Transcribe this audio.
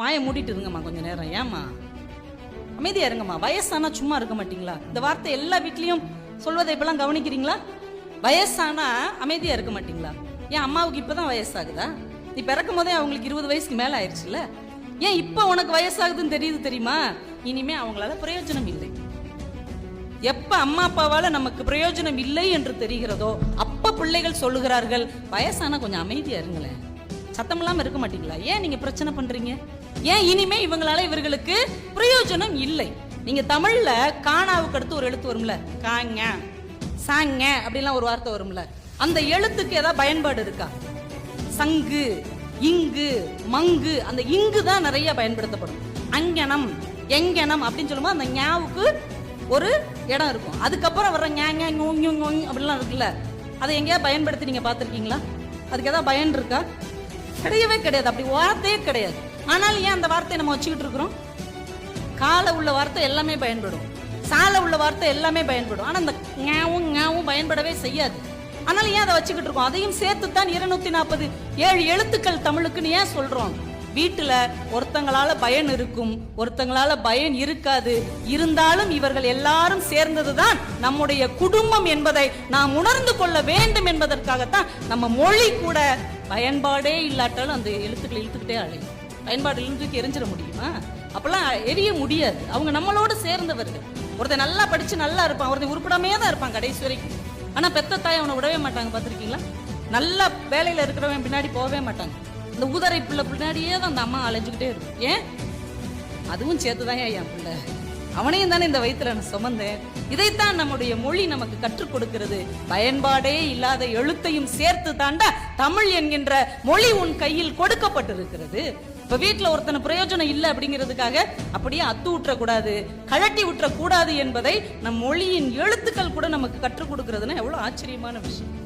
வாயை மூடிட்டு இருங்கம்மா கொஞ்சம் நேரம். ஏம்மா? அமைதியா இருங்கம்மா. வயசானா சும்மா இருக்க மாட்டீங்களா? இந்த வார்த்தை எல்லா வீட்லயும் சொல்வதை இப்பெல்லாம் கவனிக்கிறீங்களா? வயசானா அமைதியா இருக்க மாட்டீங்களா? ஏன் அம்மாவுக்கு இப்பதான் வயசாகுதா? நீ பிறக்கும் போதே அவங்களுக்கு இருபது வயசுக்கு மேல ஆயிடுச்சுல்ல ஏன் இப்ப உனக்கு வயசாகுதுன்னு தெரியுது தெரியுமா? இனிமே அவங்களால பிரயோஜனம் இல்லை. எப்ப அம்மா அப்பாவால நமக்கு பிரயோஜனம் இல்லை என்று தெரிகிறதோ அப்ப பிள்ளைகள் சொல்லுகிறார்கள். வயசானா கொஞ்சம் அமைதியா இருங்களேன். சத்தம் இல்லாமல் இருக்க மாட்டீங்களா? ஏன் நீங்க பிரச்சனை பண்றீங்க? ஏன் இனிமே இவங்களால இவர்களுக்கு பிரயோஜனம் இல்லை? நீங்க தமிழ்ல காணாவுக்கு அடுத்து ஒரு எழுத்து வரும்ல? காங்க சாங்க அப்படிலாம் ஒரு வார்த்தை வரும்ல? அந்த எழுத்துக்கு ஏதாவது பயன்பாடு இருக்கா? சங்கு இங்கு மங்கு அந்த இங்கு தான் நிறைய பயன்படுத்தப்படும். அங்கனம் எங்கனம் அப்படின்னு சொல்லும்போது அந்த ஞாவுக்கு ஒரு இடம் இருக்கும். அதுக்கப்புறம் வர்ற ஞாங்க அப்படிலாம் இருக்குல்ல? அதை எங்கேயாவது பயன்படுத்தி நீங்க பார்த்துருக்கீங்களா? அதுக்கு ஏதாவது பயன் இருக்கா? கிடையவே கிடையாது. அப்படி வார்த்தையே கிடையாது. ஆனால் ஏன் அந்த வார்த்தையை நம்ம வச்சுக்கிட்டு இருக்கிறோம்? காலை உள்ள வார்த்தை எல்லாமே பயன்படும். சாலை உள்ள வார்த்தை எல்லாமே பயன்படும். ஆனால் அந்த ஞாவும் ஞாவும் பயன்படவே செய்யாது. ஆனால் ஏன் அதை வச்சுக்கிட்டு இருக்கோம்? அதையும் சேர்த்து தான் இருநூத்தி நாற்பது ஏழு எழுத்துக்கள் தமிழுக்குன்னு ஏன் சொல்றோம்? வீட்டில் ஒருத்தங்களால பயன் இருக்கும் ஒருத்தங்களால பயன் இருக்காது. இருந்தாலும் இவர்கள் எல்லாரும் சேர்ந்ததுதான் நம்முடைய குடும்பம் என்பதை நாம் உணர்ந்து கொள்ள வேண்டும் என்பதற்காகத்தான் நம்ம மொழி கூட பயன்பாடே இல்லாட்டாலும் அந்த எழுத்துக்களை இழுத்துக்கிட்டே அழையும் பயன்பாடு தூக்கி எரிஞ்சிட முடியுமா? அப்பெல்லாம் எரிய முடியாது. அவங்க நம்மளோட சேர்ந்தவர்கள். ஒருத்தன் நல்லா படித்து நல்லா இருப்பான். ஒருத்தர் உருப்படாமே தான் இருப்பான் கடைசி வரைக்கும். ஆனால் பெத்த தாய் அவனை விடவே மாட்டாங்க. பார்த்துருக்கீங்களா? நல்ல வேலையில் இருக்கிறவன் பின்னாடி போகவே மாட்டாங்க. இந்த ஊதரை பிள்ளை பின்னாடியே தான் அந்த அம்மா அலைஞ்சுக்கிட்டே இருக்கும். ஏன்? அதுவும் சேர்த்துதான் என் பிள்ளை. அவனையும் தானே இந்த வயிற்றுல நான் சுமந்தேன். இதைத்தான் நம்முடைய மொழி நமக்கு கற்றுக் கொடுக்கிறது. பயன்பாடே இல்லாத எழுத்தையும் சேர்த்து தாண்டா தமிழ் என்கின்ற மொழி உன் கையில் கொடுக்கப்பட்டிருக்கிறது. இப்ப வீட்டுல ஒருத்தன பிரயோஜனம் இல்லை அப்படிங்கிறதுக்காக அப்படியே அத்து விட்டுறக்கூடாது கழட்டி விட்டுறக்கூடாது என்பதை நம் மொழியின் எழுத்துக்கள் கூட நமக்கு கற்றுக் கொடுக்கிறதுன்னா எவ்வளவு ஆச்சரியமான விஷயம்.